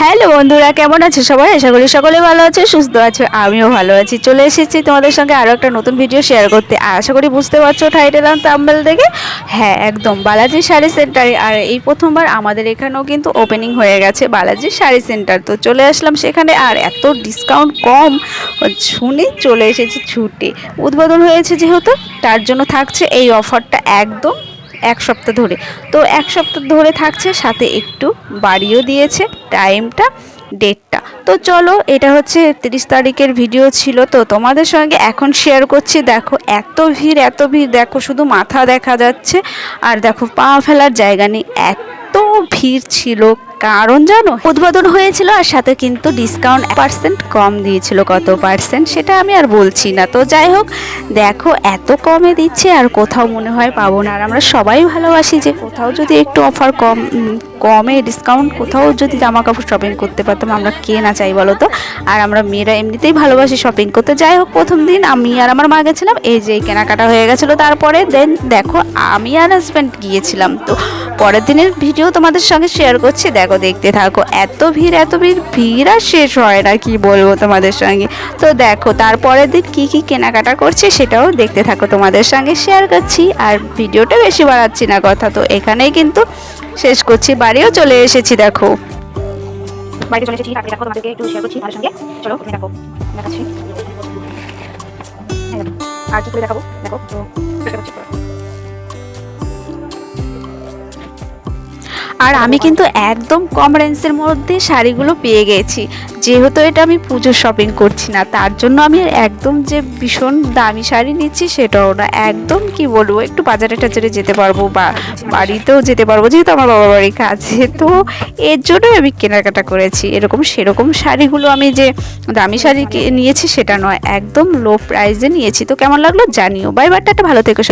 Hello বন্ধুরা, কেমন আছে সবাই? আশা করি সকলে ভালো আছে, সুস্থ আছে, আমিও ভালো আছি। চলে এসেছি তোমাদের সঙ্গে আরও একটা নতুন ভিডিও শেয়ার করতে। আশা করি বুঝতে পারছ টাইটেল আর তাম্বেল দেখে? হ্যাঁ একদম, বালাজি শাড়ি সেন্টারে আর এই প্রথমবার আমাদের এখানেও কিন্তু ওপেনিং হয়ে গেছে বালাজি শাড়ি সেন্টার তো চলে আসলাম সেখানে, আর এত ডিসকাউন্ট কম। শুনে চলে এসেছি ছুটে। উদ্বোধন হয়েছে যেহেতু, তার জন্য থাকছে এই অফারটা একদম এক সপ্তাহ ধরে। তো এক সপ্তাহ ধরে থাকছে, সাথে একটু বাড়িও দিয়েছে টাইমটা ডেটটা তো চলো, এটা হচ্ছে তিরিশ তারিখের ভিডিও ছিল। তো তোমাদের সঙ্গে এখন শেয়ার করছি, দেখো এত ভিড় এত ভিড়, দেখো শুধু মাথা দেখা যাচ্ছে। আর দেখো পা ফেলার জায়গা নেই, এত ভিড় ছিল। কারণ জানো, উদ্বোধন হয়েছিল আর সাথে কিন্তু ডিসকাউন্ট পার্সেন্ট কম দিয়েছিল। কত পার্সেন্ট সেটা আমি আর বলছি না। তো যাই হোক, দেখো, এত কমে দিচ্ছে আর কোথাও মনে হয় পাবো না। আর আমরা সবাই ভালোবাসি যে কোথাও যদি একটু অফার কম কমে ডিসকাউন্ট কোথাও যদি জামা কাপড় শপিং করতে পারতাম, আমরা কে না চাই বলো তো? আর আমরা মেয়েরা এমনিতেই ভালোবাসি শপিং করতে। যাই হোক, প্রথম দিন আমি আর আমার মা গেছিলাম। এই যে কেনাকাটা হয়ে গেছিল। তারপরে দেন, দেখো, আমি আর হাজব্যান্ড গিয়েছিলাম। তো পরের দিনের ভিডিও তোমাদের সঙ্গে শেয়ার করছি। দেখো, দেখতে থাকো, এত ভিড় এত ভিড় ভিড় আর শেষ হয় না, কি বলব তোমাদের সঙ্গে? তো দেখো, তারপরের দিন কি কি কেনাকাটা করছি সেটাও দেখতে থাকো তোমাদের সঙ্গে শেয়ার করছি। আর ভিডিওটা বেশি বাড়াচ্ছি না কথা, তো এখানেই কিন্তু শেষ করছি। বাড়িও চলে এসেছি, দেখো। দেখাচ্ছি। আর কি করে দেখাবো? দেখো, তো আর আমি কিন্তু একদম কম রেঞ্জের মধ্যে শাড়িগুলো পেয়ে গেছি। যেহেতু এটা আমি পুজোর শপিং করছি না, তার জন্য আমি একদম যে ভীষণ দামি শাড়ি নিচ্ছি সেটাও না। একদম কি বলব, একটু বাজারে টাজারে যেতে পারব বা বাড়িতেও যেতে পারব, যেহেতু আমার বাবা বাড়ি কাছে। তো এর জন্যই আমি কেনাকাটা করেছি। এরকম সেরকম শাড়িগুলো আমি যে দামি শাড়ি নিয়েছি সেটা নয়, একদম লো প্রাইসে নিয়েছি। তো কেমন লাগল জানিও। বাই বারটা ভালো থেকো